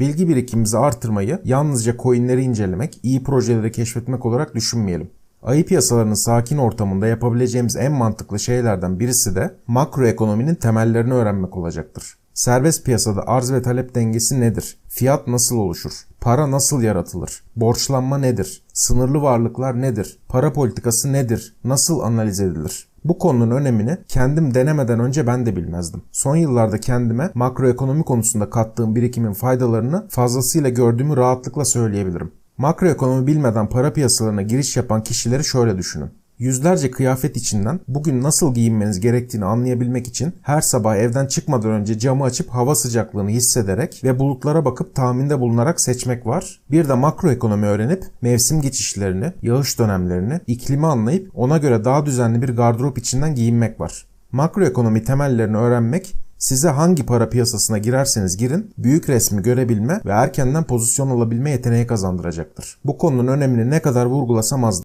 Bilgi birikimimizi artırmayı yalnızca coinleri incelemek, iyi projeleri keşfetmek olarak düşünmeyelim. Ayı piyasalarının sakin ortamında yapabileceğimiz en mantıklı şeylerden birisi de makroekonominin temellerini öğrenmek olacaktır. Serbest piyasada arz ve talep dengesi nedir? Fiyat nasıl oluşur? Para nasıl yaratılır? Borçlanma nedir? Sınırlı varlıklar nedir? Para politikası nedir? Nasıl analiz edilir? Bu konunun önemini kendim denemeden önce ben de bilmezdim. Son yıllarda kendime makroekonomi konusunda kattığım birikimin faydalarını fazlasıyla gördüğümü rahatlıkla söyleyebilirim. Makroekonomi bilmeden para piyasalarına giriş yapan kişileri şöyle düşünün. Yüzlerce kıyafet içinden bugün nasıl giyinmeniz gerektiğini anlayabilmek için her sabah evden çıkmadan önce camı açıp hava sıcaklığını hissederek ve bulutlara bakıp tahminde bulunarak seçmek var. Bir de makroekonomi öğrenip mevsim geçişlerini, yağış dönemlerini, iklimi anlayıp ona göre daha düzenli bir gardırop içinden giyinmek var. Makroekonomi temellerini öğrenmek Size hangi para piyasasına girerseniz girin, büyük resmi görebilme ve erkenden pozisyon alabilme yeteneği kazandıracaktır. Bu konunun önemini ne kadar vurgulasam azdır.